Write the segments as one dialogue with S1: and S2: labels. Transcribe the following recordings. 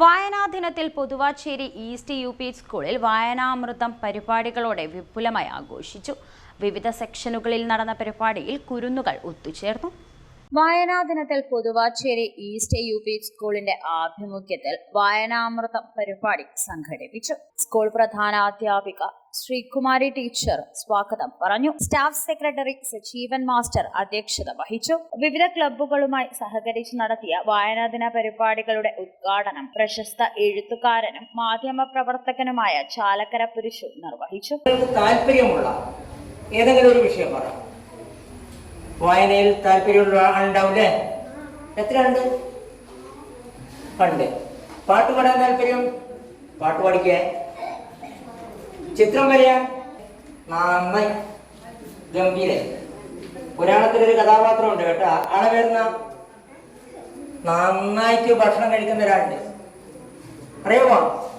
S1: വായനാ ദിനത്തിൽ Pothuvachery east U P സ്കൂളിൽ വായനാമൃതം പരിപാടികളോടെ വിപുലമായി ആഘോഷിച്ചു. വിവിധ സെക്ഷനുകളിൽ നടന്ന പരിപാടിയിൽ കുരുന്നുകൾ ഒത്തുചേർന്നു. വായനാ ദിനത്തിൽ പൊതുവാച്ചേരി ഈസ്റ്റ് യു പി സ്കൂളിന്റെ ആഭിമുഖ്യത്തിൽ വായനാമൃതം പരിപാടി സംഘടിപ്പിച്ചു. സ്കൂൾ പ്രധാനാധ്യാപിക ശ്രീകുമാരി ടീച്ചർ സ്വാഗതം പറഞ്ഞു. സ്റ്റാഫ് സെക്രട്ടറി സജീവൻ മാസ്റ്റർ അധ്യക്ഷത വഹിച്ചു. വിവിധ ക്ലബ്ബുകളുമായി സഹകരിച്ച് നടത്തിയ വായനാ ദിന പരിപാടികളുടെ ഉദ്ഘാടനം പ്രശസ്ത എഴുത്തുകാരനും മാധ്യമ പ്രവർത്തകനുമായ ചാലക്കര പുരുഷു നിർവഹിച്ചു.
S2: താല്പര്യമുള്ള ഏതെങ്കിലും ഒരു വിഷയം പറ. വായനയിൽ താല്പര്യമുള്ള ആളുണ്ടാവില്ലേ? എത്രയുണ്ട്? പണ്ട്. പാട്ട് പാടാൻ താല്പര്യം? പാട്ട് പഠിക്കാൻ ചിത്രം വരയാൻ? നന്നായി. ഗംഭീര പുരാണത്തിലൊരു കഥാപാത്രം ഉണ്ട് കേട്ടോ. ആളെ വരുന്ന നന്നായിട്ട് ഭക്ഷണം കഴിക്കുന്ന ഒരാളുണ്ട്. അറിയുമോ?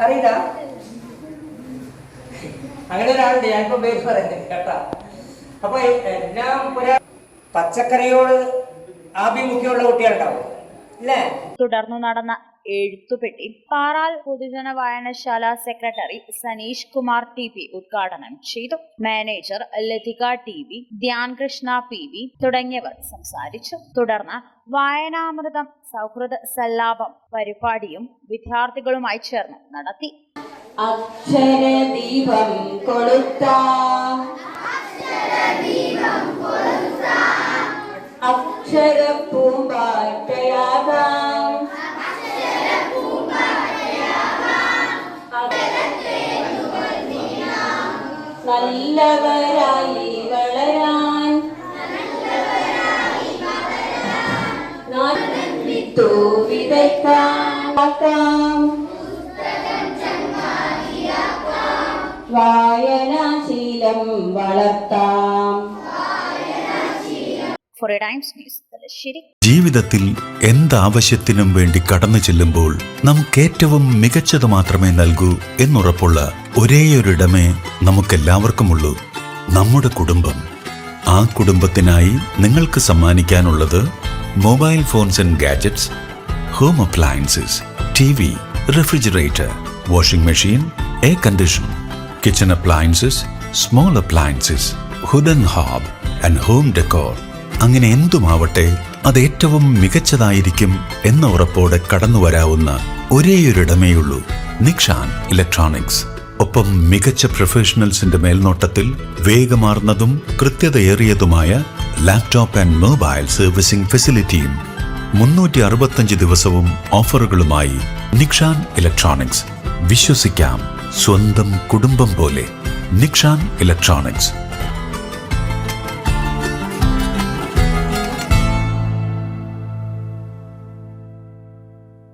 S2: അറിയില്ല. അങ്ങനെ ഒരാളുണ്ട്. ഞാനിപ്പോ പേര് പറയുന്നത് കേട്ടാ. അപ്പൊ എല്ലാം പുരാ പച്ചക്കറിയോട് ആഭിമുഖ്യമുള്ള കുട്ടികളുണ്ടാവും അല്ലേ?
S1: തുടർന്നു നടന്ന എഴുത്തുപെട്ടി പാറാൽ പൊതുജന വായനശാല secretary Saneesh Kumar T P ഉദ്ഘാടനം ചെയ്തു. Manager Lathika T V Dhyan Krishna P V തുടങ്ങിയവർ സംസാരിച്ചു. തുടർന്ന് വായനാമൃതം സൗഹൃദ സല്ലാപം പരിപാടിയും വിദ്യാർത്ഥികളുമായി ചേർന്ന് നടത്തി.
S3: അക്ഷരദീപം കൊളുത്ത അക്ഷരപ്പൂമ്പാറ്റയാകാം നല്ലവരായി വളരാൻ. വിത്തു വിതയ്ക്കാം. വായനാശീലം വളർത്താം.
S4: ജീവിതത്തിൽ എന്താവശ്യത്തിനും വേണ്ടി കടന്നു ചെല്ലുമ്പോൾ നമുക്ക് ഏറ്റവും മികച്ചത് മാത്രമേ നൽകൂ എന്നുറപ്പുള്ള ഒരേയൊരിടമേ നമുക്കെല്ലാവർക്കുമുള്ളൂ. നമ്മുടെ കുടുംബം. ആ കുടുംബത്തിനായി നിങ്ങൾക്ക് സമ്മാനിക്കാനുള്ളത് mobile phones and gadgets home appliances T V refrigerator washing machine air condition kitchen appliances small appliances hood and hob and home decor. അങ്ങനെ എന്തുമാവട്ടെ അത് ഏറ്റവും മികച്ചതായിരിക്കും എന്ന ഉറപ്പോടെ കടന്നു വരാവുന്ന ഒരേയൊരിടമേയുള്ളൂ നിക്ഷാൻ ഇലക്ട്രോണിക്സ്. ഒപ്പം മികച്ച പ്രൊഫഷണൽസിന്റെ മേൽനോട്ടത്തിൽ വേഗമാർന്നതും കൃത്യതയേറിയതുമായ ലാപ്ടോപ്പ് ആൻഡ് മൊബൈൽ സർവീസിംഗ് ഫെസിലിറ്റിയും മുന്നൂറ്റി അറുപത്തഞ്ച് ദിവസവും ഓഫറുകളുമായി നിക്ഷാൻ ഇലക്ട്രോണിക്സ്. വിശ്വസിക്കാം സ്വന്തം കുടുംബം പോലെ നിക്ഷാൻ ഇലക്ട്രോണിക്സ്.